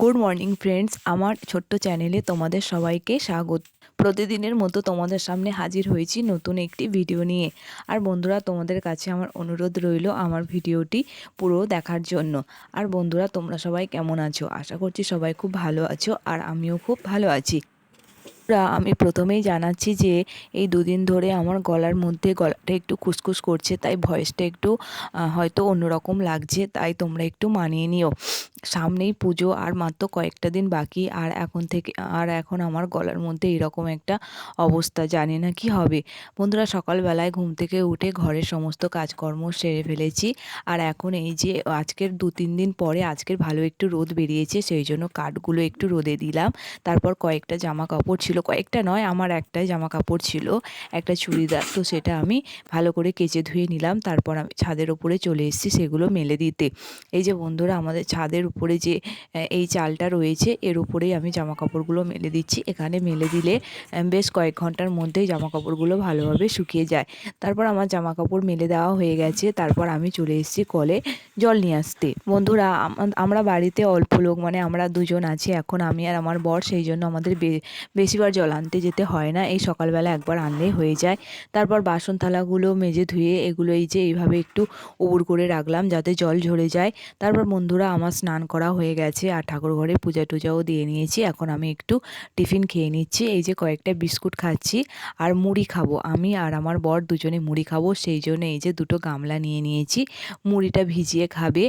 Good morning friends আমার ছোট্ট চ্যানেলে তোমাদের সবাইকে স্বাগত। প্রতিদিনের মতো তোমাদের সামনে হাজির হয়েছি নতুন একটি ভিডিও নিয়ে। আর বন্ধুরা, তোমাদের কাছে আমার অনুরোধ রইল আমার ভিডিওটি পুরো দেখার জন্য। আর বন্ধুরা, তোমরা সবাই কেমন আছো? আশা করছি সবাই খুব ভালো আছো আর আমিও খুব ভালো আছি। বন্ধুরা, আমি প্রথমেই জানাচ্ছি যে এই দুদিন ধরে আমার গলার মধ্যে গলাটা একটু খুসখুস করছে তাই ভয়েসটা একটু হয়তো অন্যরকম লাগছে তাই তোমরা একটু মানিয়ে নিও। সামনেই পুজো আর মাত্র কয়েকটা দিন বাকি আর এখন থেকে আর এখন আমার গলার মধ্যে এরকম একটা অবস্থা জানি না কি হবে। বন্ধুরা সকালবেলায় ঘুম থেকে উঠে ঘরের সমস্ত কাজকর্ম সেরে ফেলেছি আর এখন এই যে আজকের দু তিন দিন পরে আজকের ভালো একটু রোদ বেরিয়েছে সেই জন্য কাঠগুলো একটু রোদে দিলাম তারপর কয়েকটা জামা কাপড় ছিল কয়েকটা নয়, আমার একটাই জামা কাপড় ছিল, একটা চুড়িদার। তো সেটা আমি ভালো করে কেচে ধুয়ে নিলাম, তারপর আমি ছাদের উপরে চলে এসেছি সেগুলো মেলে দিতে। এই যে বন্ধুরা, আমাদের ছাদের উপরে যে এই চালটা রয়েছে, এর উপরেই আমি জামা কাপড়গুলো মেলে দিচ্ছি। এখানে মেলে দিলে বেশ কয়েক ঘণ্টার মধ্যেই জামা কাপড়গুলো ভালোভাবে শুকিয়ে যায়। তারপর আমার জামা কাপড় মেলে দেওয়া হয়ে গেছে, তারপর আমি চলে এসেছি কলে জল নিয়ে আসতে। বন্ধুরা, আম- আমরা বাড়িতে অল্প লোক মানে আমরা দুজন আছি, এখন আমি আর আমার বর, সেই জন্য আমাদের বে- বেশিবার জল আনতে যেতে হয় না, এই সকালবেলা একবার আনলেই হয়ে যায়। তারপর বাসন থালাগুলো মেজে ধুয়ে এগুলো এই যে এইভাবে একটু উবুর করে রাখলাম যাতে জল ঝরে যায়। তারপর বন্ধুরা, আমার স্নান করা হয়ে গেছে আর ঠাকুর ঘরে পূজা টুজাও দিয়ে নিয়েছি। এখন আমি একটু টিফিন খেয়ে নিচ্ছি। এই যে কয়েকটা বিস্কুট খাচ্ছি আর মুড়ি খাব আমি আর আমার বর দুজনে মুড়ি খাব। সেই জন্য এই যে দুটো গামলা নিয়ে নিয়েছি। মুড়িটা ভিজিয়ে খাবে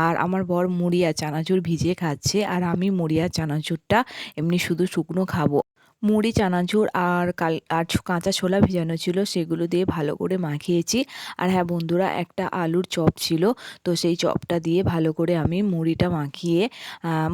আর আমার বর মুড়ি আর চানাচুর ভিজিয়ে খাচ্ছে আর আমি মুড়ি আর চানাচুরটা এমনি শুধু শুকনো খাব। মুড়ি, চানাচুর আর কাল, আর কাঁচা ছোলা ভিজানো ছিল, সেগুলো দিয়ে ভালো করে মাখিয়েছি। আর হ্যাঁ বন্ধুরা, একটা আলুর চপ ছিল, তো সেই চপটা দিয়ে ভালো করে আমি মুড়িটা মাখিয়ে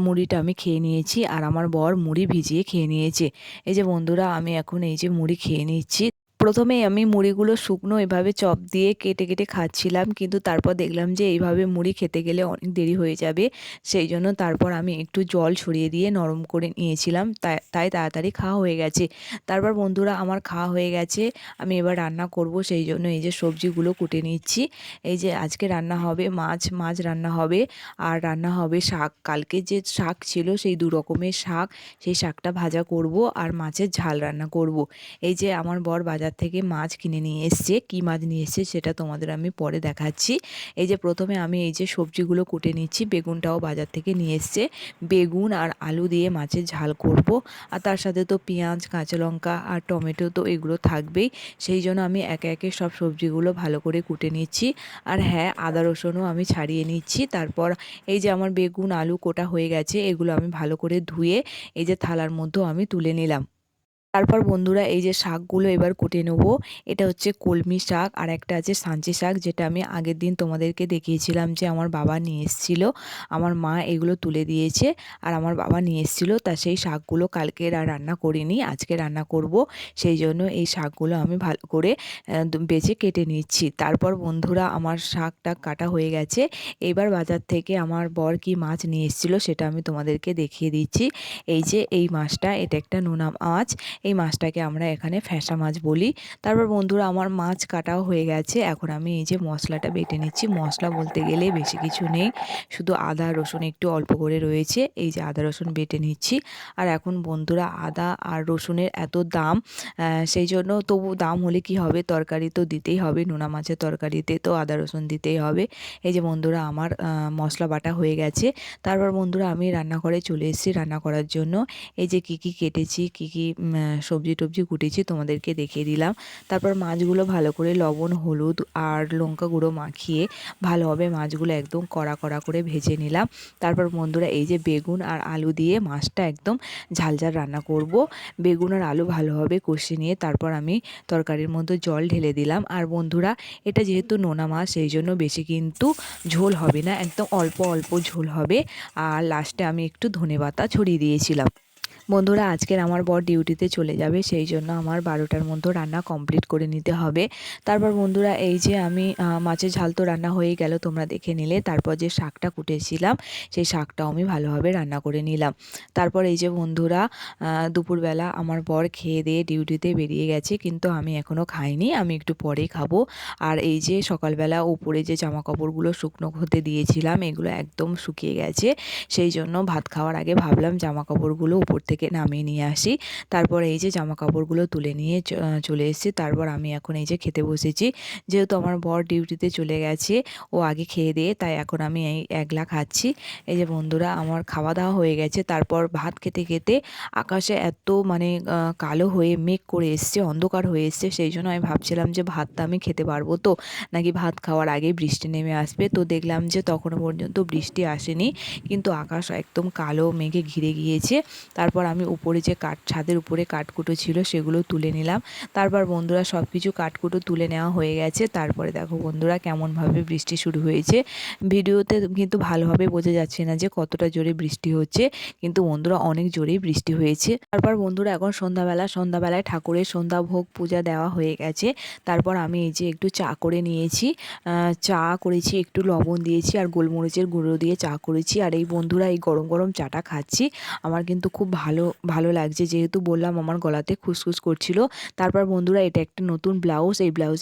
মুড়িটা আমি খেয়ে নিয়েছি। আর আমার বর মুড়ি ভিজিয়ে খেয়ে নিয়েছে। এই যে বন্ধুরা, আমি এখন এই যে মুড়ি খেয়ে নিচ্ছি। প্রথমেই আমি মুড়িগুলো শুকনো এভাবে চপ দিয়ে কেটে কেটে খাচ্ছিলাম। কিন্তু তারপর দেখলাম যে এইভাবে মুড়ি খেতে গেলে অনেক দেরি হয়ে যাবে। সেই জন্য তারপর আমি একটু জল ছড়িয়ে দিয়ে নরম করে নিয়েছিলাম। তাই তাই তাড়াতাড়ি খাওয়া হয়ে গেছে। তারপর বন্ধুরা, আমার খাওয়া হয়ে গেছে। আমি এবার রান্না করব। সেই জন্য এই যে সবজিগুলো কুটে নিচ্ছি। এই যে আজকে রান্না হবে মাছ মাছ রান্না হবে। আর রান্না হবে শাক। কালকে যে শাক ছিল সেই দু রকমের শাক। সেই শাকটা ভাজা করব আর মাছের ঝাল রান্না করব। এই যে আমার বর বাজার থেকে মাছ কিনে নিয়ে এসছে। কী মাছ নিয়ে এসছে সেটা তোমাদের আমি পরে দেখাচ্ছি। এই যে প্রথমে আমি এই যে সবজিগুলো কুটে নিচ্ছি, বেগুনটাও বাজার থেকে নিয়ে এসছে। বেগুন আর আলু দিয়ে মাছের ঝাল করব। আর তার সাথে তো পেঁয়াজ, কাঁচা লঙ্কা আর টমেটো তো এগুলো থাকবেই। সেই জন্য আমি একে একে সব সবজিগুলো ভালো করে কুটে নিচ্ছি। আর হ্যাঁ আদা রসুনও আমি ছাড়িয়ে নিচ্ছি। তারপর এই যে আমার বেগুন, আলু কোটা হয়ে গেছে, এগুলো আমি ভালো করে ধুয়ে এই যে থালার মধ্যেও আমি তুলে নিলাম। তারপর বন্ধুরা এই যে শাকগুলো এবার কুটে নেব। এটা হচ্ছে কলমি শাক আর একটা আছে সাঞ্চি শাক যেটা আমি আগের দিন তোমাদেরকে দেখিয়েছিলাম যে আমার বাবা নিয়ে এসেছিল। আমার মা এগুলো তুলে দিয়েছে আর আমার বাবা নিয়ে এসেছিল তা সেই শাকগুলো কালকে আর রান্না করিনি, আজকে রান্না করব। সেই জন্য এই শাকগুলো আমি ভালো করে বেছে কেটে নিচ্ছি। তারপর বন্ধুরা আমার শাকটা কাটা হয়ে গেছে। এবার বাজার থেকে আমার বর কি মাছ নিয়ে এসেছিল সেটা আমি তোমাদেরকে দেখিয়ে দিচ্ছি। এই যে এই মাছটা, এটা একটা নোনা মাছ। এই মাছটাকে আমরা এখানে ফ্যাসা মাছ বলি। তারপর বন্ধুরা, আমার মাছ কাটাও হয়ে গেছে। এখন আমি এই যে মশলাটা বেটে নিচ্ছি। মশলা বলতে গেলে বেশি কিছু নেই। শুধু আদা, রসুন একটু অল্প করে রয়েছে। এই যে আদা, রসুন বেটে নিচ্ছি। আর এখন বন্ধুরা, আদা আর রসুনের এত দাম সেই জন্য তবু দাম হলে কি হবে? তরকারি তো দিতেই হবে। নোনা মাছের তরকারিতে তো আদা, রসুন দিতেই হবে। এই যে বন্ধুরা, আমার মশলা বাটা হয়ে গেছে। তারপর বন্ধুরা, আমি রান্নাঘরে চলে এসেছি রান্না করার জন্য। এই যে কী কী কেটেছি, কী কী সবজি টবজি কুটেছি, তোমাদেরকে দেখিয়ে দিলাম। তারপর মাছগুলো ভালো করে লবণ, হলুদ আর লঙ্কা গুঁড়ো মাখিয়ে ভালোভাবে মাছগুলো একদম কড়া কড়া করে ভেজে নিলাম। তারপর বন্ধুরা, এই যে বেগুন আর আলু দিয়ে মাছটা একদম ঝাল ঝাল রান্না করব। বেগুন আর আলু ভালোভাবে কষে নিয়ে তারপর আমি তরকারির মধ্যে জল ঢেলে দিলাম। আর বন্ধুরা, এটা যেহেতু নোনা মাছ, সেই জন্য বেশি কিন্তু ঝোল হবে না, একদম অল্প অল্প ঝোল হবে। আর লাস্টে আমি একটু ধনেপাতা ছড়িয়ে দিয়েছিলাম। বন্ধুরা, আজকের আমার বর ডিউটিতে চলে যাবে, সেই জন্য আমার বারোটার মধ্যে রান্না কমপ্লিট করে নিতে হবে। তারপর বন্ধুরা, এই যে আমি মাছের ঝাল তো রান্না হয়ে গেল, তোমরা দেখে নিলে। তারপর যে শাকটা কুটেছিলাম, সেই শাকটাও আমি ভালোভাবে রান্না করে নিলাম। তারপর এই যে বন্ধুরা দুপুরবেলা আমার বর খেয়ে দিয়ে ডিউটিতে বেরিয়ে গেছে, কিন্তু আমি এখনও খাইনি, আমি একটু পরে খাব। আর এই যে সকালবেলা উপরে যে জামা কাপড়গুলো শুকনো হতে দিয়েছিলাম, এগুলো একদম শুকিয়ে গেছে, সেই জন্য ভাত খাওয়ার আগে ভাবলাম জামা কাপড়গুলো উপর থেকে নামিয়ে নিয়ে আসি। তারপর এই যে জামা কাপড়গুলো তুলে নিয়ে চলে এসেছি। তারপর আমি এখন এই যে খেতে বসেছি। যেহেতু আমার বর ডিউটিতে চলে গেছে, ও আগে খেয়ে দিয়ে তাই এখন আমি এই একলা খাচ্ছি। এই যে বন্ধুরা, আমার খাওয়া দাওয়া হয়ে গেছে। তারপর ভাত খেতে খেতে আকাশে এত মানে কালো হয়ে মেঘ করে এসছে, অন্ধকার হয়ে এসছে। সেই জন্য আমি ভাবছিলাম যে ভাতটা আমি খেতে পারব তো। নাকি ভাত খাওয়ার আগেই বৃষ্টি নেমে আসবে? তো দেখলাম যে তখনও পর্যন্ত বৃষ্টি আসেনি। কিন্তু আকাশ একদম কালো মেঘে ঘিরে গিয়েছে। তারপর আমি উপরে যে কাঠ, ছাদের উপরে কাঠকুটো ছিল সেগুলো তুলে নিলাম। তারপর বন্ধুরা সব কিছু কাঠকুটো তুলে নেওয়া হয়ে গেছে। তারপরে দেখো বন্ধুরা কেমনভাবে বৃষ্টি শুরু হয়েছে। ভিডিওতে কিন্তু ভালোভাবে বোঝা যাচ্ছে না যে কতটা জোরে বৃষ্টি হচ্ছে, কিন্তু বন্ধুরা অনেক জোরেই বৃষ্টি হয়েছে। তারপর বন্ধুরা এখন সন্ধ্যাবেলা, সন্ধ্যাবেলায় ঠাকুরের সন্ধ্যা ভোগ পূজা দেওয়া হয়ে গেছে। তারপর আমি এই যে একটু চা করে নিয়েছি। চা করেছি, একটু লবণ দিয়েছি আর গোলমরিচের গুঁড়ো দিয়ে চা করেছি। আর এই বন্ধুরা এই গরম গরম চাটা খাচ্ছি। আমার কিন্তু খুব ভালো ভালো লাগছে। যেহেতু বললাম, আমার গলাতে খুসখুস করছিল। তারপর বন্ধুরা, এটা একটা নতুন ব্লাউজ। এই ব্লাউজ